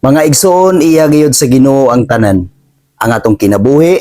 Mga igsoon iya gayud sa Ginoo ang tanan. Ang atong kinabuhi,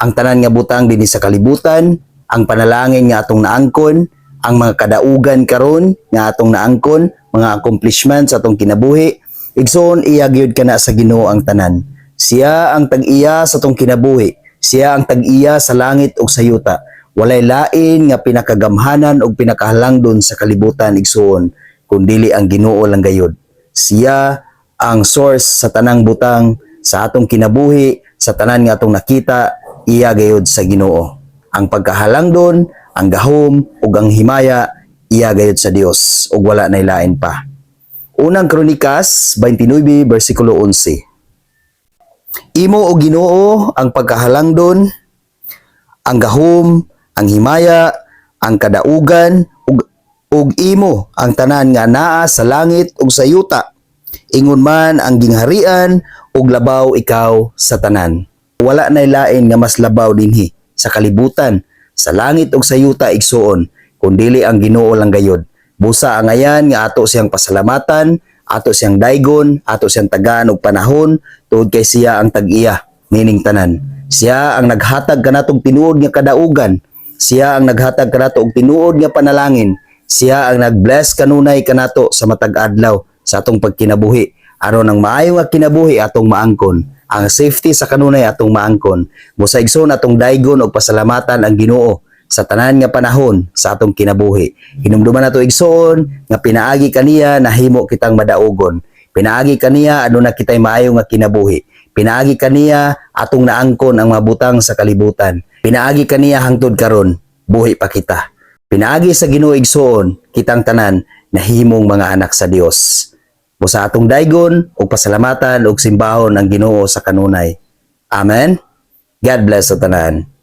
ang tanan nga butang dinhi sa kalibutan, ang panalangin nga atong naangkon, ang mga kadaugan karon nga atong naangkon, mga accomplishments atong kinabuhi, igsoon iya gayud kana sa Ginoo ang tanan. Siya ang tag-iya sa atong kinabuhi, siya ang tag-iya sa langit ug sa yuta. Walay lain nga pinakagamhanan ug pinakahalangdon sa kalibutan igsoon, kundili ang Ginoo lang gayud. Siya ang source sa tanang butang sa atong kinabuhi, sa tanan nga atong nakita, iya gayud sa Ginoo. Ang pagkahalang doon, ang gahom ug ang himaya iya gayud sa Dios ug wala nay lain pa. Unang Kronikas 29 bersikulo 11. Imo o Ginoo ang pagkahalang doon, ang gahom, ang himaya, ang kadaugan ug ug imo ang tanan nga naa sa langit ug sa yuta ingon man ang gingharian ug labaw ikaw sa tanan. Wala nay lain nga mas labaw dinhi sa kalibutan, sa langit ug sa yuta igsuon, kundili ang Ginoo lang gayud. Busa ang ayan nga ato siyang pasalamatan, ato siyang daygon, ato siyang tagaan og panahon, tuod kay siya ang tag-iya, nining tanan. Siya ang naghatag kanatong tinuod nga kadaugan, siya ang naghatag kanato og tinuod nga panalangin, siya ang nag-bless kanunay kanato sa matag adlaw sa atong pagkinabuhi. Aron ang maayo nga kinabuhi atong maangkon. Ang safety sa kanunay atong maangkon. Mosaigson atong daygon og pasalamatan ang Ginoo sa tanan nga panahon sa atong kinabuhi. Hinumduman nato igsoon nga pinaagi kaniya nahimo kitang madaugon. Pinaagi kaniya aduna kitay maayo nga kinabuhi. Pinaagi kaniya atong naangkon ang mabutang sa kalibutan. Pinaagi kaniya hangtod karon buhi pa kita. Pinaagi sa Ginoo igsoon kitang tanan nahimong mga anak sa Dios o sa atong daygon ug pasalamatan ug simbahon ang Ginoo sa kanunay. Amen. God bless sa tanan.